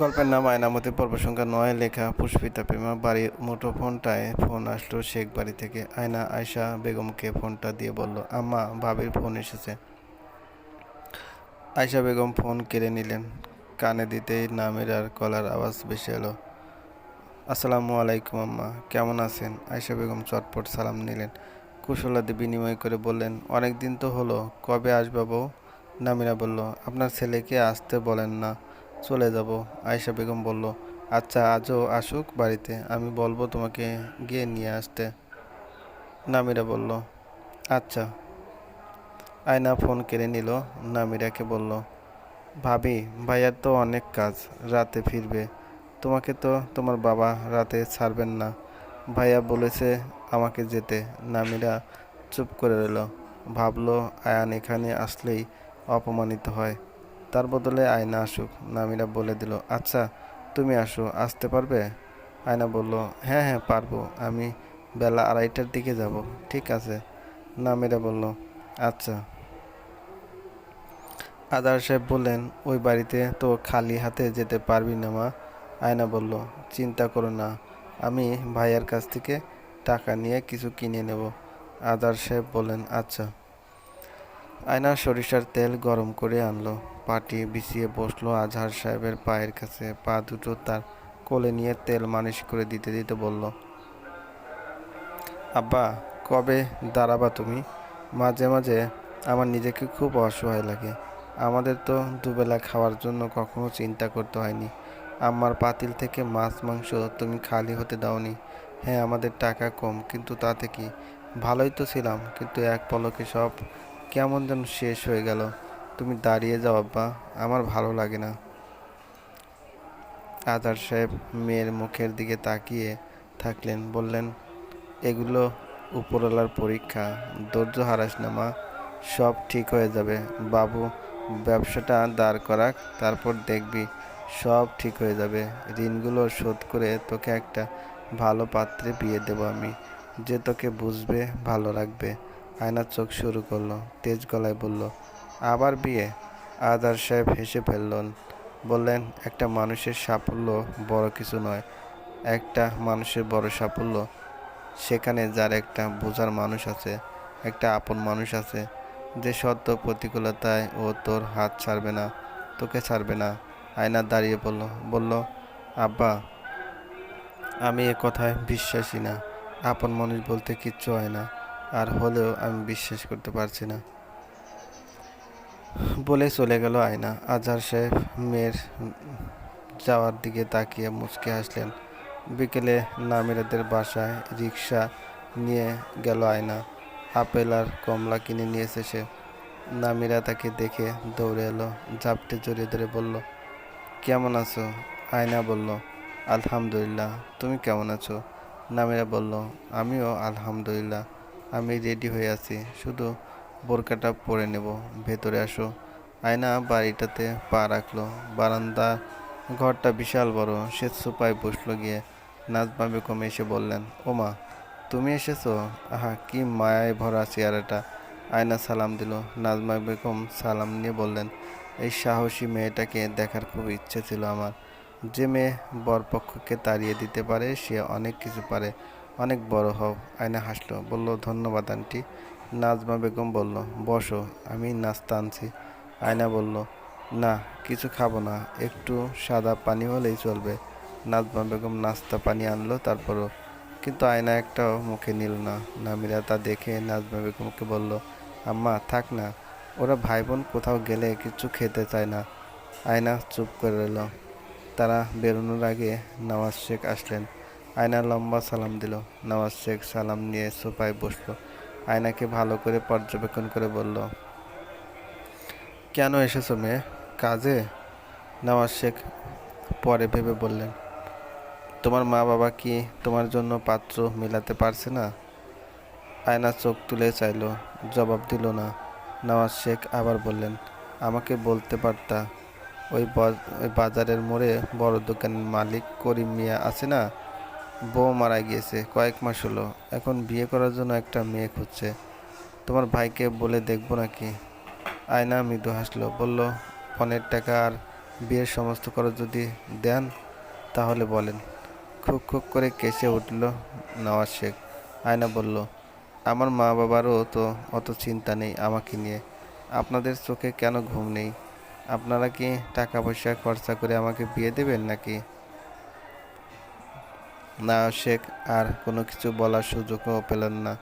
গল্পের নাম আয়নামতি পর্ব সংখ্যা নয়, লেখা পুষ্পিতা প্রেমা। বাড়ির মুঠো ফোনটায় ফোন আসলো শেখ বাড়ি থেকে। আয়না আয়শা বেগমকে ফোনটা দিয়ে বলল, আম্মা, ভাবির ফোন এসেছে। আয়শা বেগম ফোন কেড়ে নিলেন। কানে দিতেই নামের আর গলার আওয়াজ বেশি এলো, আসসালামু আলাইকুম, আম্মা, কেমন আছেন? আয়শা বেগম চটপট সালাম নিলেন। কুশলাদি বিনিময় করে বললেন অনেক দিন তো হলো, কবে আসবে বউ? নামিরা বলল, আপনার ছেলেকে আসতে বলেন না। চলে যাব। আয়শা বেগম বলল আচ্ছা আজও আসুক বাড়িতে, আমি বলব তোমাকে গিয়ে নিয়ে আসতে। নামিরা বলল আচ্ছা। আয়না ফোন কেড়ে নিল, নামিরাকে বলল, ভাবি, ভাইয়ার তো অনেক কাজ, রাতে ফিরবে। তোমাকে তো তোমার বাবা রাতে ছাড়বেন না। ভাইয়া বলেছে আমাকে যেতে। নামিরা চুপ করে রইল। ভাবলো, আয়ান এখানে আসলেই অপমানিত হয়। তার বদলে আয়না আসুক, নামিরা বলে দিল আচ্ছা তুমি আসো, আসতে পারবে? আয়না বলল হ্যাঁ হ্যাঁ পারব, আমি বেলা আড়াইটার দিকে যাব, ঠিক আছে। নামিরা বলল আচ্ছা। আদার সাহেব বললেন, ওই বাড়িতে তো খালি হাতে যেতে পারবি না মা। আয়না বলল, চিন্তা করো না, আমি ভাইয়ের কাছ থেকে টাকা নিয়ে কিছু কিনে নেব। আদার সাহেব বলেন আচ্ছা। আয়না সরিষার তেল গরম করে আনলো পাটি বিছিয়ে বসল আজহার সাহেবের পায়ের কাছে। পা দুটো তার কোলে নিয়ে তেল মালিশ করে দিতে দিতে বলল, আব্বা, কবে দাঁড়াবা তুমি? মাঝে মাঝে আমার নিজেকে খুব অসহায় লাগে। আমাদের তো দুবেলা খাওয়ার জন্য কখনো চিন্তা করতে হয়নি। আমার পাতিল থেকে মাছ, মাংস তুমি খালি হতে দাওনি। হ্যাঁ আমাদের টাকা কম, কিন্তু তাতে কি? ভালোই তো ছিলাম, কিন্তু এক পলকে সব কেমন যেন শেষ হয়ে গেল। তুমি দাঁড়িয়ে যাও, আব্বা। আমার ভালো লাগে না। আদার সাহেব মেয়ের মুখের দিকে তাকিয়ে থাকলেন, বললেন, এগুলো উপরওয়ালার পরীক্ষা। ধৈর্য হারাস না, মা। সব ঠিক হয়ে যাবে। বাবু, ব্যবসাটা দাঁড় করাক, তারপর দেখবি। সব ঠিক হয়ে যাবে। ঋণগুলো শোধ করে তোকে একটা ভালো পাত্রে বিয়ে দেবো আমি। যে তোকে বুঝবে, ভালো রাখবে। আয়নার চোখ শুরু করল, তেজ গলায় বলল, আবার বিয়ে? আদার সাহেব হেসে ফেললেন, বললেন, একটা মানুষের সাফল্য বড় কিছু নয়, একটা মানুষের বড় সাফল্য। সেখানে যার একটা বোঝার মানুষ আছে, একটা আপন মানুষ আছে, যে সত্য প্রতিকূলতায় ও তোর হাত ছাড়বে না, তোকে ছাড়বে না। আয়না দাঁড়িয়ে বলল বলল, আব্বা, আমি এ কথায় বিশ্বাসী না, আপন মানুষ বলতে কিচ্ছু হয় না। আর হলেও আমি বিশ্বাস করতে পারছি না। বলে চলে গেল আয়না। আজহার সাহেব মেয়ের যাওয়ার দিকে তাকিয়ে মুচকে হাসলেন। বিকেলে নামিরাদের বাসায় রিক্সা নিয়ে গেল আয়না। আপেল আর কমলা কিনে নিয়েছে সে। নামিরা তাকে দেখে দৌড়ে এলো, ঝাপটে জড়িয়ে ধরে বলল, কেমন আছো? আয়না বলল, আলহামদুলিল্লাহ। তুমি কেমন আছো? নামিরা বলল, আমিও আলহামদুলিল্লাহ। আমি রেডি হয়ে আছি। শুধু বোরকাটা পরে নেব। ভেতরে আসো। আয়না বাড়িটাতে পা রাখল। বারান্দা ঘরটা বিশাল বড়। সে সোপায় বসল গিয়ে। নাজমা বেগম এসে বললেন, ওমা, তুমি এসেছ? আহা, কি মায়ায় ভরা চেয়ারাটা আয়না সালাম দিল। নাজমা বেগম সালাম নিয়ে বললেন, এই সাহসী মেয়েটাকে দেখার খুব ইচ্ছে ছিল আমার। যে মেয়ে বরপক্ষকে তাড়িয়ে দিতে পারে, সে অনেক কিছু পারে। অনেক বড় হও, আয়না হাসলো, বলল, ধন্যবাদ, আন্টি। নাজমা বেগম বলল, বসো, আমি নাস্তা আনছি। আয়না বলল, না, কিছু খাব না, একটু সাদা পানি হলেই চলবে। নাজমা বেগম নাস্তা পানি আনলো, তারপরও, কিন্তু আয়না একটাও মুখে নিল না। নামিরা তা দেখে নাজমা বেগমকে বলল, আম্মা, থাক না, ওরা ভাই বোন কোথাও গেলে কিছু খেতে চায় না। আয়না চুপ করে রইল। তারা বেরোনোর আগে নওয়াজ শেখ আসলেন। আয়না লম্বা সালাম দিল। নওয়াজ শেখ সালাম নিয়ে সোফায় বসল। আয়নাকে ভালো করে পর্যবেক্ষণ করে বলল, কেন এসেছ মেয়ে? কাজে? নওয়াজ শেখ পরে ভেবে বললেন, তোমার মা বাবা কি তোমার জন্য পাত্র মেলাতে পারছে না? আয়না চোখ তুলে চাইল, জবাব দিল না। নওয়াজ শেখ আবার বললেন, আমাকে বলতে পারতা, ওই ওই বাজারের মোড়ে বড় দোকানের মালিক করিম মিয়া আছে না? বউ মারা গিয়েছে, কয়েক মাস হলো। এখন বিয়ে করার জন্য একটা মেয়ে খুঁজছে। তোমার ভাইকে বলে দেখব নাকি? আয়না মৃদু হাসলো, বলল ফোনের টাকা আর বিয়ের সমস্ত খরচ যদি দেন, তাহলে বলেন। খুব খুব করে কেসে উঠল নওয়াজ শেখ। আয়না বলল, আমার মা বাবারও তো অত চিন্তা নেই আমাকে নিয়ে। আপনাদের চোখে কেন ঘুম নেই? আপনারা কি টাকা পয়সা খরচা করে আমাকে বিয়ে দেবেন নাকি? না শেখ আর কোনো কিছু বলার সুযোগও পেলেন না।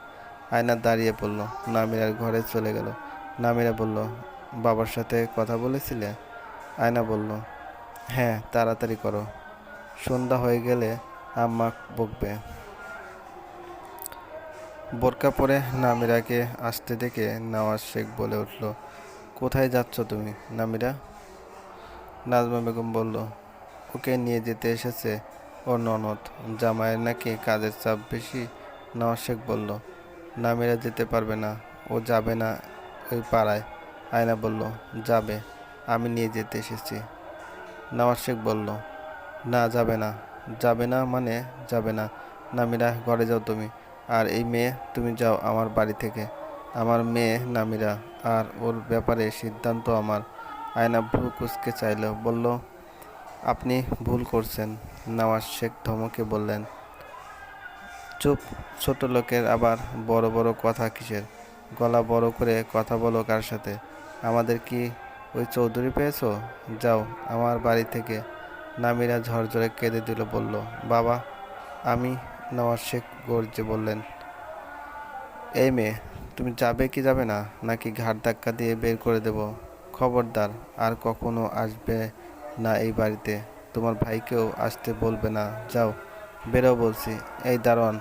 আয়না দাঁড়িয়ে পড়ল। নামিরার ঘরে চলে গেল। নামিরা বলল, বাবার সাথে কথা বলেছিলে? আয়না বলল হ্যাঁ তাড়াতাড়ি করো। সন্ধ্যা হয়ে গেলে আম্মা বকবে। বোরকা পরে নামিরাকে আসতে দেখে নওয়াজ শেখ বলে উঠল, কোথায় যাচ্ছ তুমি, নামিরা? নাজমা বেগম বলল, ওকে নিয়ে যেতে এসেছে ওর ননদ জামাইয়ের নাকি কাজের চাপ বেশি? নওয়াজ শেখ বলল, নামিরা যেতে পারবে না, ও যাবে না ওই পাড়ায়। আয়না বলল, যাবে, আমি নিয়ে যেতে এসেছি। নওয়াজ শেখ বলল, না, যাবে না। যাবে না মানে? যাবে না। নামিরা, ঘরে যাও তুমি। আর এই মেয়ে, তুমি যাও আমার বাড়ি থেকে। আমার মেয়ে, নামিরা, আর ওর ব্যাপারে সিদ্ধান্ত আমার। আয়না ভ্রু কুচকে চাইল, বলল আপনি ভুল করছেন। নওয়াজ শেখ ধমকে বললেন, চুপ, ছোট লোকের আবার বড় বড় কথা কিসের? গলা বড় করে কথা বলো কার সাথে? আমাদের কি ওই চৌধুরী পেয়েছ? যাও, আমার বাড়ি থেকে। নামিরা ঝরঝরে কেঁদে দিল, বলল, বাবা, আমি নওয়াজ শেখ গর্জে বললেন, এই মেয়ে, তুমি যাবে কি যাবে না? নাকি ঘাট ধাক্কা দিয়ে বের করে দেব? খবরদার, আর কখনো আসবে না এই বাড়িতে। তোমার ভাইকেও আসতে বলবে না। যাও, বেরো বলছি। এই দারোয়ান।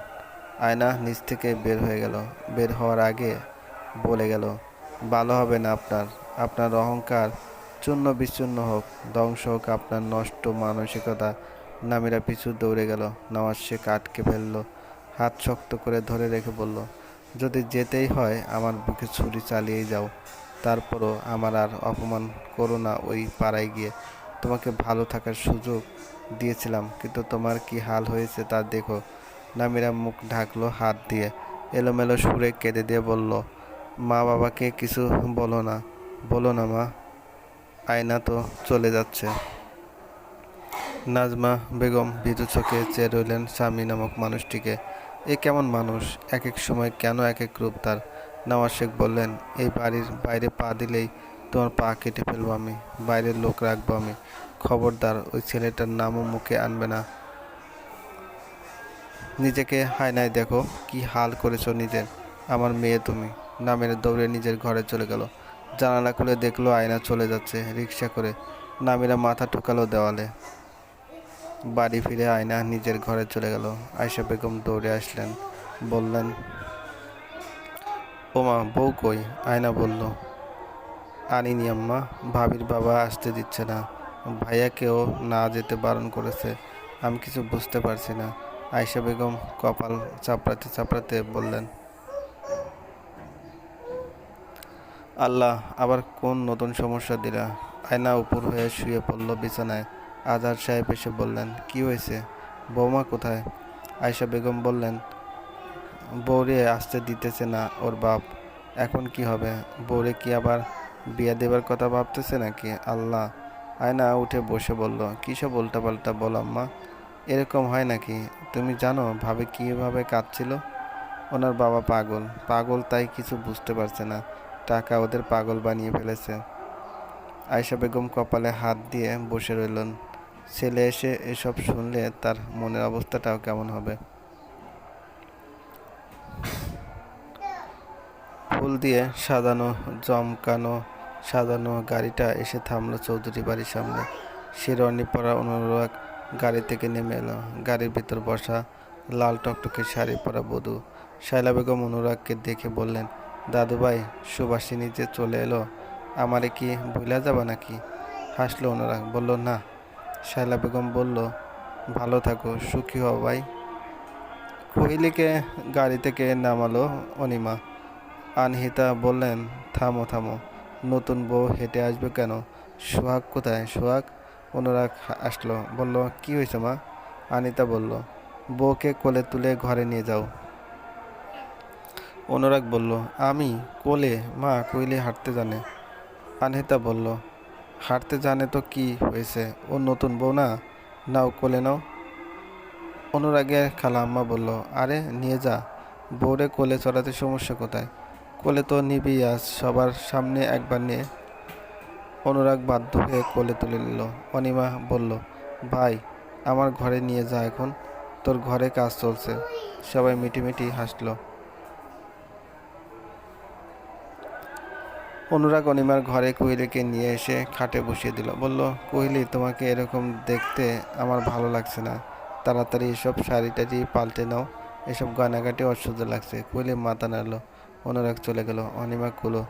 আয়না নিচ থেকে বের হয়ে গেল। বের হওয়ার আগে বলে গেল, ভালো হবে না আপনার। আপনার অহংকার চূর্ণ বিচূর্ণ হোক। ধ্বংস হোক আপনার নষ্ট মানসিকতা। নামিরা পিছু দৌড়ে গেল। নওয়াজ শেখ আটকে ফেলল। হাত শক্ত করে ধরে রেখে বলল, যদি যেতেই হয়, আমার বুকে ছুরি চালিয়ে যাও। তারপরও আমার আর অপমান করো না ওই পাড়ায় গিয়ে। তোমাকে ভালো থাকার সুযোগ দিয়েছিলাম, কিন্তু তোমার কি হাল হয়েছে তা দেখো। নামিরা মুখ ঢাকলো হাত দিয়ে, এলোমেলো সুরে কেঁদে দিয়ে বলল, মা বাবাকে কিছু বলো না বলো না মা, আয়না তো চলে যাচ্ছে। নাজমা বেগম ভীতু চোখে চেয়ে রইলেন স্বামী নামক মানুষটিকে। এ কেমন মানুষ এক এক সময় কেন এক এক রূপ তার? নওয়াজ শেখ বললেন, এই বাড়ির বাইরে পা দিলেই তোমার পা কেটে ফেলব আমি, বাইরের লোক রাখব আমি। খবরদার, ওই ছেলেটার নামও মুখে আনবে না। নিজেকে হায়নায় দেখো, কি হাল করেছ নিজের। আমার মেয়ে তুমি। নামের দৌড়ে নিজের ঘরে চলে গেল। জানালা খুলে দেখল আয়না চলে যাচ্ছে রিক্সা করে। নামিরা মাথা ঠোকালো দেওয়ালে। বাড়ি ফিরে আয়না নিজের ঘরে চলে গেল। আয়সা বেগম দৌড়ে আসলেন। বললেন, ওমা, বউ কই? আয়না বলল আনিনি আম্মা, ভাবির বাবা আসতে দিচ্ছে না। ভাইয়াকেও না যেতে বারণ করেছে, আমি কিছু বুঝতে পারছি না। আয়সা বেগম কপাল চাপড়াতে চাপড়াতে বললেন, আল্লাহ আবার কোন নতুন সমস্যা দিলা? আয়না উপর হয়ে শুয়ে পড়ল বিছানায়। আজহার সাহেব এসে বললেন, কি হয়েছে? বৌমা কোথায়? আয়সা বেগম বললেন বৌরে আসতে দিতেছে না ওর বাপ। এখন কি হবে? বৌরে কি আবার বিয়ে দেবার কথা ভাবতেছে নাকি? আল্লাহ। আয়না উঠে বসে বলল, কিসব উল্টাপাল্টা বল আম্মা? এরকম হয় নাকি? তুমি জানো ভাবে কীভাবে কাঁদছিল? ওনার বাবা পাগল। পাগল তাই কিছু বুঝতে পারছে না। টাকা ওদের পাগল বানিয়ে ফেলেছে। আয়সা বেগম কপালে হাত দিয়ে বসে রইলেন। ছেলে এসে এসব শুনলে তার মনের অবস্থাটাও কেমন হবে? ফুল দিয়ে সাজানো, জমকানো সাজানো গাড়িটা এসে থামলো চৌধুরী বাড়ির সামনে। শিরোয়ানি পরা অনুরাগ গাড়ি থেকে নেমে এলো। গাড়ির ভিতর বসা লাল টকটকে শাড়ি পরা বধু। শাইলা বেগম অনুরাগকে দেখে বললেন, দাদুভাই সুবাসিনী যে চলে এলো। আমারে কি ভুলা যাবা নাকি? হাসলো অনুরাগ, বলল, না। শাইলা বেগম বলল, ভালো থাকো, সুখী হও ভাই। কোহিলিকে গাড়ি থেকে নামালো অনিমা। আনহিতা বললেন, থামো থামো। নতুন বউ হেঁটে আসবে কেন? সোহাগ কোথায়? সোহাগ অনুরাগ আসলো, বলল, কি হয়েছে মা? আনিতা বলল, বউকে কোলে তুলে ঘরে নিয়ে যাও। অনুরাগ বলল, আমি? কোলে? মা কইলে হাঁটতে জানে। আনহিতা বলল, হাঁটতে জানে তো কি হয়েছে? ও নতুন বউ না? নাও কোলে নাও। অনুরাগে খালা আম্মা বলল, আরে, নিয়ে যা। বউরে কোলে চড়াতে সমস্যা কোথায়? কোলে তো নিবি আজ, সবার সামনে একবার নিয়ে অনুরাগ বাধ্য হয়ে কোলে তুলে নিল। অনিমা বলল, ভাই, আমার ঘরে নিয়ে যা এখন, তোর ঘরে কাজ চলছে। সবাই মিটিমিটি হাসলো। অনুরাগ অনিমার ঘরে কোহলিকে নিয়ে এসে খাটে বসিয়ে দিল। বলল, কোহলি, তোমাকে এরকম দেখতে আমার ভালো লাগছে না। তাড়াতাড়ি এসব শাড়ি টাড়ি পাল্টে নাও। এসব গয়নাঘাটি অসহ্য লাগছে। কোহলি মাথা নাড়লো। অনুরাগ চলে গেল, অনিমা কুলো।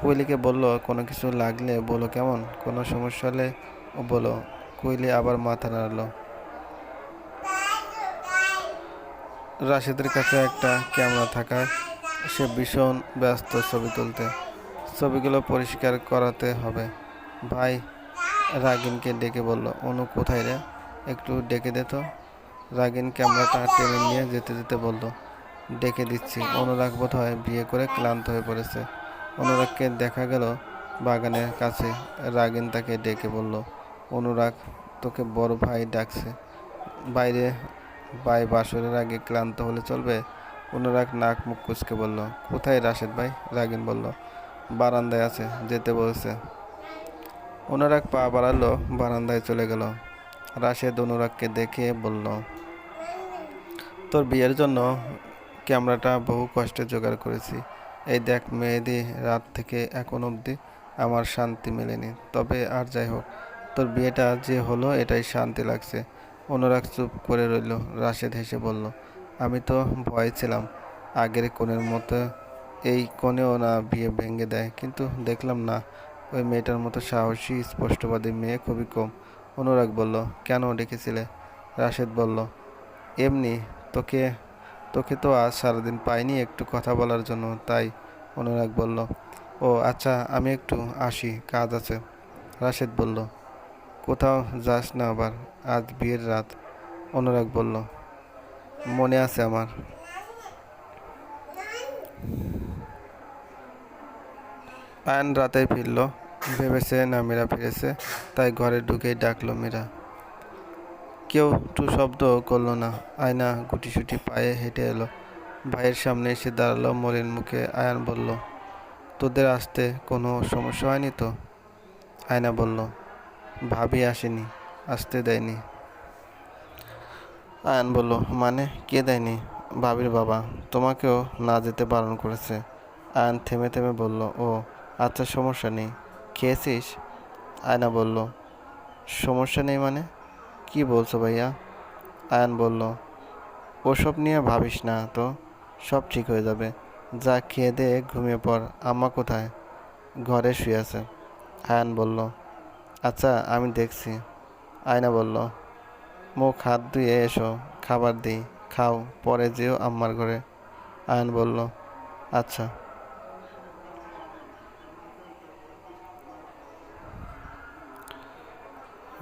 কুইলিকে বলল, কোনো কিছু লাগলে বলো কেমন? কোনো সমস্যা হলে বলো। কুইলি আবার মাথা নাড়লো। রাশেদের কাছে একটা ক্যামেরা থাকায় সে ভীষণ ব্যস্ত ছবি তুলতে। ছবিগুলো পরিষ্কার করাতে হবে। ভাই রাগিনকে ডেকে বলল, অনু কোথায় রে? একটু ডেকে দে তো। রাগিন ক্যামেরাটা টেনে নিয়ে যেতে যেতে বলল ডেকে দিচ্ছি। অনুরাগ বোধ হয় বিয়ে করে ক্লান্ত হয়ে পড়েছে। অনুরাগকে দেখা গেল বাগানের কাছে। রাগিন তাকে ডেকে বলল, অনুরাগ, তোকে বড় ভাই ডাকছে। বাইরে ভাই বাসরের আগে ক্লান্ত হলে চলবে? অনুরাগ নাক মুখ কুচকে বলল, কোথায় রাশেদ ভাই? রাগিন বলল, বারান্দায় আছে, যেতে বলছে। অনুরাগ পা বাড়ালো, বারান্দায় চলে গেল। রাশেদ অনুরাগকে দেখে বলল, তোর বিয়ের জন্য ক্যামেরাটা বহু কষ্টে জোগাড় করেছি। এই দেখ মেহেদি, রাত থেকে এখন অবধি আমার শান্তি মেলেনি। তবে আর যাই হোক, তোর বিয়েটা যে হলো এটাই শান্তি লাগছে। অনুরাগ চুপ করে রইল। রাশেদ হেসে বলল, আমি তো ভয় ছিলাম। আগের কোণের মতো এই কোণেও না বিয়ে ভেঙে দেয়। কিন্তু দেখলাম না, ওই মেয়েটার মতো সাহসী, স্পষ্টবাদী মেয়ে খুবই কম। অনুরাগ বলল, কেন ডেকেছিলে? রাশেদ বলল, এমনি তোকে তোকে তো আজ সারাদিন পাইনি একটু কথা বলার জন্য, তাই অনুরাগ বলল, ও আচ্ছা আমি একটু আসি, কাজ আছে। রাশেদ বলল, কোথাও যাস না আবার, আজ বিয়ের রাত। অনুরাগ বলল, মনে আছে আমার। আয়ন রাতে ফিরল, ভেবেছে না মীরা ফিরেছে, তাই ঘরে ঢুকেই ডাকলো মীরা। কেউ টু শব্দ করল না। আয়না গুটিসুটি পায়ে হেঁটে এলো। ভাইয়ের সামনে এসে দাঁড়াল, মলিন মুখে আয়ান বলল, তোদের আসতে কোনো সমস্যা হয়নি তো? আয়না বলল, ভাবি আসেনি, আসতে দেয়নি। আয়ান বলল মানে কে দেয়নি? ভাবির বাবা, তোমাকেও না যেতে বারণ করেছে। আয়ান থেমে থেমে বলল, ও আচ্ছা সমস্যা নেই। খেয়েছিস? আয়না বলল, সমস্যা নেই মানে? কি বলছো ভাইয়া? আয়ান বলল, ওসব নিয়ে ভাবিস না তো, সব ঠিক হয়ে যাবে। যা খেয়ে দে, ঘুমিয়ে পড়, আম্মা কোথায়? ঘরে শুয়ে আছে। আয়ান বলল আচ্ছা আমি দেখছি। আয়না বলল, মুখ হাত ধুয়ে এসো, খাবার দিই, খাও, পরে যেও আম্মার ঘরে। আয়ন বলল আচ্ছা।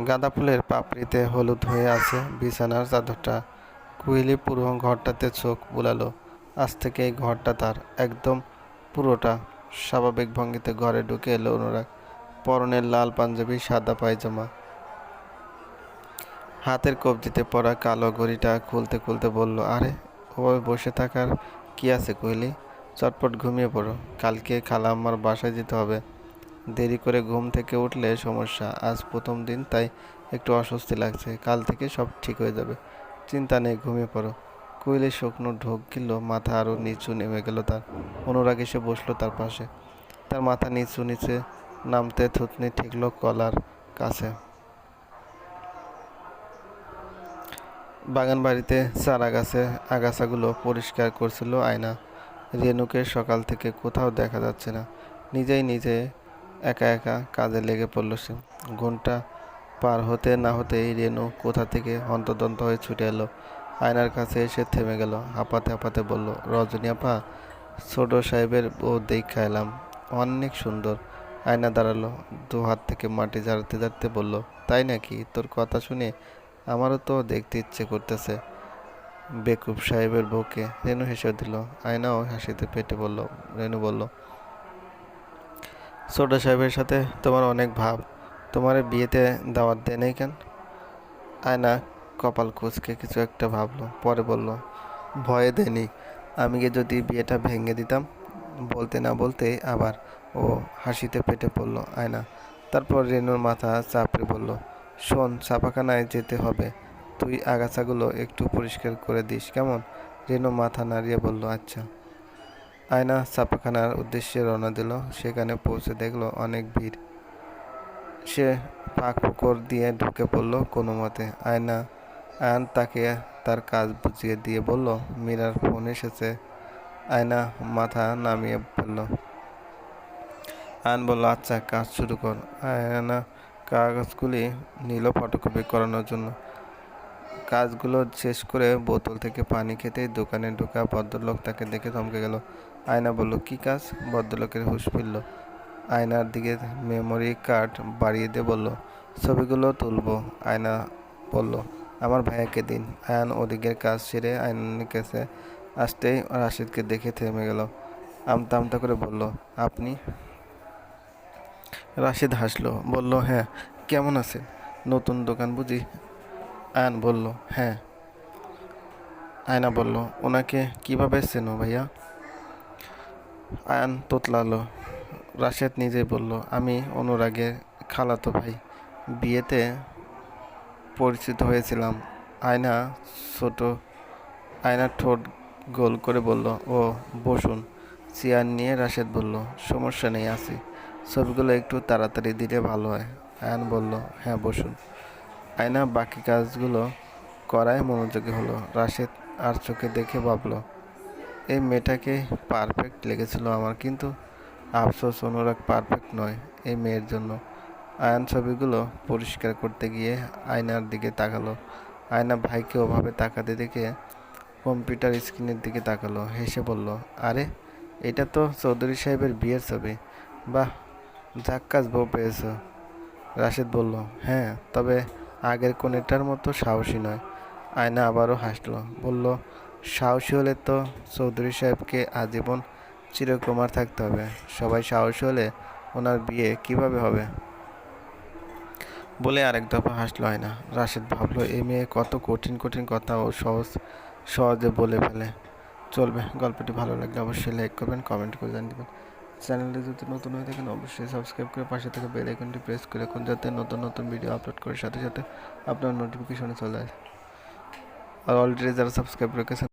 গাঁদা ফুলের পাপড়িতে হলুদ হয়ে আছে। বিছানার চাদরটা কুইলি পুরো ঘরটাতে চোখ বুলালো। আজ থেকে এই ঘরটা তার একদম পুরোটা। স্বাভাবিক ভঙ্গিতে ঘরে ঢুকে এলো অনুরাগ। পরনের লাল পাঞ্জাবি, সাদা পায়জামা। হাতের কবজিতে পড়া কালো ঘড়িটা খুলতে খুলতে বলল, আরে, ওভাবে বসে থাকার কি আছে কইলি? চটপট ঘুমিয়ে পড়ো। কালকে খালা আমার বাসায় যেতে হবে। দেরি করে ঘুম থেকে উঠলে সমস্যা। আজ প্রথম দিন, তাই একটু অস্বস্তি লাগছে। কাল থেকে সব ঠিক হয়ে যাবে। চিন্তা নেই, ঘুমিয়ে পড়ো। কোয়েলে শুকনো ঢোক গেল মাথা আরও নিচু নেমে গেল তার। অনুরাগ এসে বসল তার পাশে। তার মাথা নিচু নিচে নামতে থুতনি ঠেকলো কলার কাছে। বাগান বাড়িতে চারা গাছে আগাছাগুলো পরিষ্কার করছিল আয়না। রেনুকে সকাল থেকে কোথাও দেখা যাচ্ছে না। নিজেই নিজে একা একা কাজে লেগে পড়ল সে। ঘণ্টা পার হতে না হতেই রেনু কোথা থেকে হন্তদন্ত হয়ে ছুটে এলো। আয়নার কাছে এসে থেমে গেল। হাঁপাতে হাঁপাতে বলল, রজনী আপা, ছোট সাহেবের বউ দেখা এলাম। অনেক সুন্দর। আয়না দাঁড়াল, দু হাত থেকে মাটি ঝাড়তে ঝাড়তে বলল, তাই নাকি? তোর কথা শুনে আমারও তো দেখতে ইচ্ছে করতেছে। বেকুব সাহেবের বউকে রেনু হেসে দিল। আয়নাও হাসিতে পেটে বলল, রেনু বলল ছোট সাহেবের সাথে তোমার অনেক ভাব। তোমার বিয়েতে দাওয়াত দেয় নাই কেন? আয়না কপাল কুচকে কিছু একটা ভাবলো, পরে বলল, ভয়ে দেয়নি। আমি গিয়ে যদি বিয়েটা ভেঙে দিতাম, বলতে না বলতে আবার ও হাসিতে পেটে পড়ল আয়না তারপর রেনুর মাথা চাপড়ে বলল, শোন, ছাপাখানায় যেতে হবে। তুই আগাছাগুলো একটু পরিষ্কার করে দিস, কেমন? রেনু মাথা নাড়িয়ে বলল আচ্ছা। আয়না ছাপাখানার উদ্দেশ্যে রওনা দিল। সেখানে পৌঁছে দেখল অনেক ভিড়। সে ফাঁক ফোকর দিয়ে ঢুকে পড়ল কোনো মতে। আয়না, আয়ন তাকে তার কাজ বুঝিয়ে দিয়ে বলল, মীরার ফোন এসেছে। আয়না মাথা নামিয়ে বলল। আয়ন বলল আচ্ছা কাজ শুরু কর। আয়না কাগজগুলি নিল ফটোকপি করানোর জন্য। কাজগুলো শেষ করে বোতল থেকে পানি খেতেই দোকানে ঢোকা ভদ্রলোক তাকে দেখে থমকে গেল। আয়না বলল, কি কাজ? ভদ্রলোকের হুঁশ ফিরল। আয়নার দিকে মেমোরি কার্ড বাড়িয়ে দিয়ে বলল, ছবিগুলো তুলবো। আয়না বলল, আমার ভাইয়াকে দিন। আয়ন ওদিকের কাজ সেরে আয়নের কাছে আসতেই রাশিদকে দেখে থেমে গেল। আমতা আমতা করে বলল, আপনি? রাশিদ হাসলো, বলল হ্যাঁ কেমন আছেন? নতুন দোকান বুঝি? আয়ন বলল হ্যাঁ। আয়না বলল, ওনাকে কীভাবে চেনো ভাইয়া? আয়ান তোতলালো। রাশেদ নিজেই বলল, আমি অনুরাগের খালাতো ভাই। বিয়েতে পরিচিত হয়েছিলাম। আয়না ছোট, আয়না ঠোঁট গোল করে বলল, ও, বসুন। চেয়ার নিয়ে রাশেদ বলল, সমস্যা নেই, আছি। ছবিগুলো একটু তাড়াতাড়ি দিলে ভালো হয়। আয়ান বলল হ্যাঁ বসুন। আয়না বাকি কাজগুলো করায় মনোযোগী হলো। রাশেদ আর চোখে দেখে ভাবলো এই মেয়েটাকে পারফেক্ট লেগেছিল আমার, কিন্তু আফসোস, অনুরাগ পারফেক্ট নয় এই মেয়ের জন্য। আয়ন ছবিগুলো পরিষ্কার করতে গিয়ে আয়নার দিকে তাকালো। আয়না ভাইকে ওভাবে তাকাতে দেখে কম্পিউটার স্ক্রিনের দিকে তাকালো, হেসে বলল, আরে, এটা তো চৌধুরী সাহেবের বিয়ের ছবি। বাহ ঝাক্কাস বউ পেয়েছ। রাশেদ বলল হ্যাঁ তবে আগের কোণেটার মতো সাহসী নয়। আয়না আবারও হাসলো, বলল সাহসী হলে তো চৌধুরী সাহেবকে আজীবন চিরকুমার থাকতে হবে। সবাই সাহসী হলে ওনার বিয়ে কীভাবে হবে? বলে আরেক দফা হাসলো হয় না রাশেদ ভাবলো এই মেয়ে কত কঠিন কঠিন কথা ও সহজ, সহজে বলে ফেলে। চলবে, গল্পটি ভালো লাগলে অবশ্যই লাইক করবেন, কমেন্ট করে জানিয়ে দেবেন। চ্যানেলটি যদি নতুন হয়ে থাকেন, অবশ্যই সাবস্ক্রাইব করে পাশে থেকে বেল আইকনটি প্রেস করে রাখুন, যাতে নতুন নতুন ভিডিও আপলোড করার সাথে সাথে আপনার নোটিফিকেশনে চলে আসে। আর অলরেডি যারা সাবস্ক্রাইব রেখেছেন